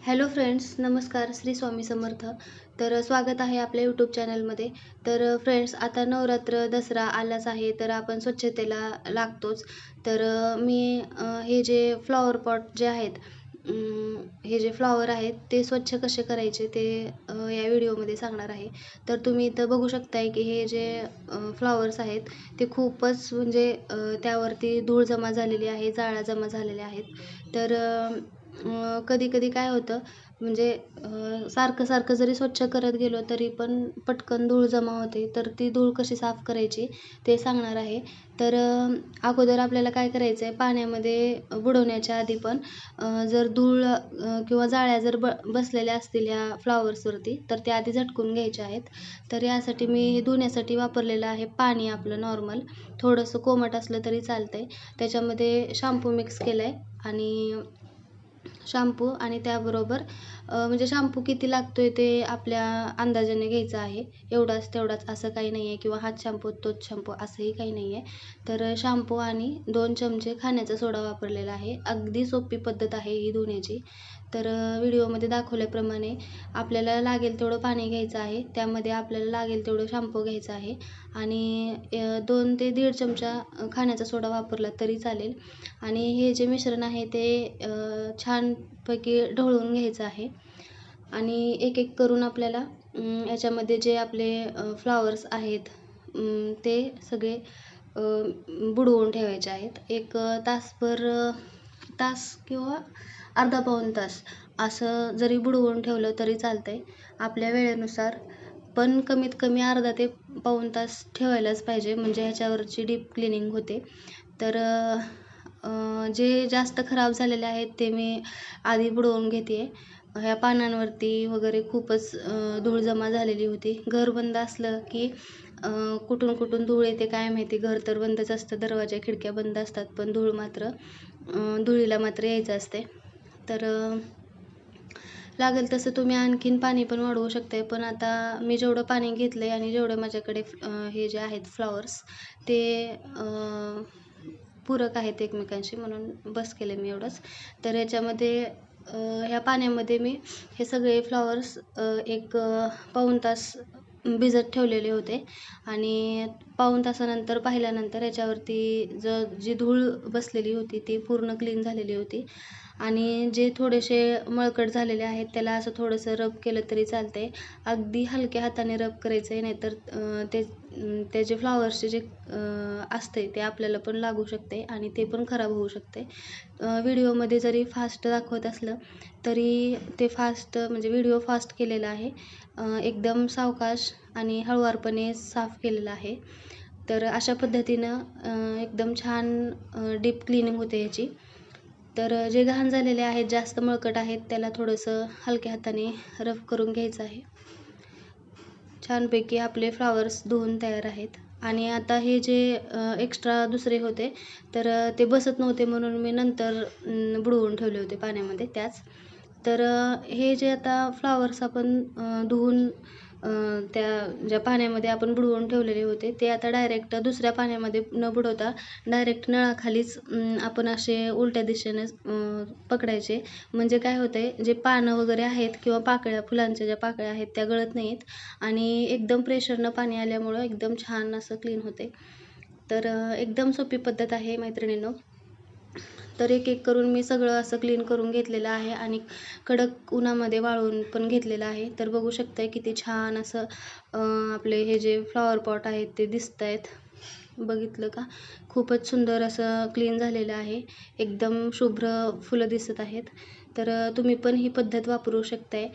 Hello friends नमस्कार. श्री स्वामी समर्थ. तर स्वागत आहे आपल्या यूट्यूब चॅनलमध्ये तर फ्रेंड्स आता नवरात्र दसरा आलाच आहे तर आपण स्वच्छतेला लागतोच. तर मी हे जे फ्लॉवर पॉट जे आहेत हे जे फ्लॉवर आहेत ते स्वच्छ कसे करायचे ते या व्हिडिओमध्ये सांगणार आहे. तर तुम्ही इथं बघू शकताय की हे जे फ्लॉवर्स आहेत ते खूपच म्हणजे त्यावरती धूळ जमा झालेली आहे जाळा जमा झालेल्या आहेत. तर कधी कधी काय होतं म्हणजे सारखं सारखं जरी स्वच्छ करत गेलो तरी पण पटकन धूळ जमा होते. तर ती धूळ कशी साफ करायची ते सांगणार आहे. तर अगोदर आपल्याला काय करायचं आहे पाण्यामध्ये बुडवण्याच्या आधी पण जर धूळ किंवा जाळ्या जर ब बसलेल्या असतील ह्या फ्लॉवर्सवरती तर त्या आधी झटकून घ्यायच्या आहेत. तर यासाठी मी हे धुण्यासाठी वापरलेलं आहे पाणी आपलं नॉर्मल थोडंसं कोमट असलं तरी चालतं आहे त्याच्यामध्ये शाम्पू मिक्स केलं आहे आणि शाम्पू आणि त्याबरोबर म्हणजे शाम्पू किती लागतो आहे ते आपल्या अंदाजाने घ्यायचं आहे. एवढाच तेवढाच असं काही नाही आहे किंवा हाच शाम्पू तोच शाम्पू असंही काही नाही आहे तर शाम्पू आणि दोन चमचे खाण्याचा सोडा वापरलेला आहे. अगदी सोपी पद्धत आहे ही धुण्याची. तर व्हिडिओमध्ये दाखवल्याप्रमाणे आपल्याला लागेल तेवढं पाणी घ्यायचं आहे. त्यामध्ये आपल्याला लागेल तेवढं शाम्पू घ्यायचं आहे. आणि दोन ते दीड चमचा खाण्याचा सोडा वापरला तरी चालेल. आणि हे जे मिश्रण आहे ते छानपैकी ढवळून घ्यायचं आहे. आणि एक एक करून आपल्याला याच्यामध्ये जे आपले फ्लॉवर्स आहेत ते सगळे बुडवून ठेवायचे आहेत. एक तासभर तास किंवा अर्धा पाऊण तास असं जरी बुडवून ठेवलं तरी चालतं आहे आपल्या वेळेनुसार पण कमीत कमी अर्धा ते पाऊण तास ठेवायलाच पाहिजे. म्हणजे ह्याच्यावरची डीप क्लिनिंग होते. तर जे जास्त खराब झालेले आहेत ते मी आधी बुडवून घेते आहे ह्या पानांवरती वगैरे खूपच धूळ जमा झालेली होती. घर बंद असलं की कुठून कुठून धूळ येते काय माहिती. घर तर बंदच असतं. दरवाजा खिडक्या बंद असतात. पण धूळ मात्र धुळीला मात्र यायचं असते तर लागेल तसं तुम्ही आणखीन पाणी पण वाढवू शकताय. पण आता मी जेवढं पाणी घेतलं आहे आणि जेवढं माझ्याकडे हे जे आहेत फ्लॉवर्स ते पूरक आहेत एकमेकांशी म्हणून बस केले मी एवढंच. तर याच्यामध्ये ह्या पाण्यामध्ये मी हे सगळे फ्लॉवर्स एक पाऊण तास भिजत ठेवलेले होते. आणि पाऊण तासानंतर पाहिल्यानंतर याच्यावरती ज जी धूळ बसलेली होती ती पूर्ण क्लीन झालेली होती. आणि जे थोडेसे मळकट झालेले आहेत त्याला असं थोडंसं रब केलं तरी चालतं आहे अगदी हलक्या हाताने रब करायचं आहे नाहीतर ते त्याचे फ्लॉवर्सचे जे असते ते आपल्याला पण लागू शकते आणि ते पण खराब होऊ शकते व्हिडिओमध्ये जरी फास्ट दाखवत असलं तरी ते फास्ट म्हणजे व्हिडिओ फास्ट केलेला आहे. एकदम सावकाश आणि हळुवारपणे साफ केलेला आहे. तर अशा पद्धतीनं एकदम छान डीप क्लिनिंग होते याची. तर जे घाण झालेले आहेत जास्त मळकट आहेत त्याला थोडंसं हलक्या हाताने रफ करून घ्यायचं आहे. छानपैकी आपले फ्लावर्स धुवून तयार आहेत. आणि आता हे जे एक्स्ट्रा दुसरे होते तर ते बसत नव्हते म्हणून मी नंतर बुडवून ठेवले होते पाण्यामध्ये त्याच. तर हे जे आता फ्लावर्स आपण धुवून त्या ज्या पाण्यामध्ये आपण बुडवून ठेवलेले होते ते आता डायरेक्ट दुसऱ्या पाण्यामध्ये न बुडवता डायरेक्ट नळाखालीच आपण असे उलट्या दिशेने पकडायचे. म्हणजे काय होतं आहे जे पानं वगैरे आहेत किंवा पाकळ्या फुलांच्या ज्या पाकळ्या आहेत त्या गळत नाहीत आणि एकदम प्रेशरनं पाणी आल्यामुळं एकदम छान असं क्लीन होते तर एकदम सोपी पद्धत आहे मैत्रिणींनो. तर एक एक करून मी सगळं असं क्लीन करून घेतलेलं आहे आणि कडक उन्हामध्ये वाळवून पण घेतलेलं आहे. तर बघू शकताय किती छान असं आपले हे जे फ्लॉवर पॉट आहेत ते दिसत आहेत बघितलं का? खूपच सुंदर असं क्लीन झालेलं आहे. एकदम शुभ्र फुलं दिसत आहेत. तर तुम्ही पण ही पद्धत वापरू शकताय.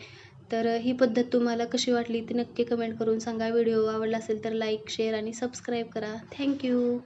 तर ही पद्धत तुम्हाला कशी वाटली ती नक्की कमेंट करून सांगा. व्हिडिओ आवडला असेल तर लाईक शेअर आणि सबस्क्राईब करा. Thank you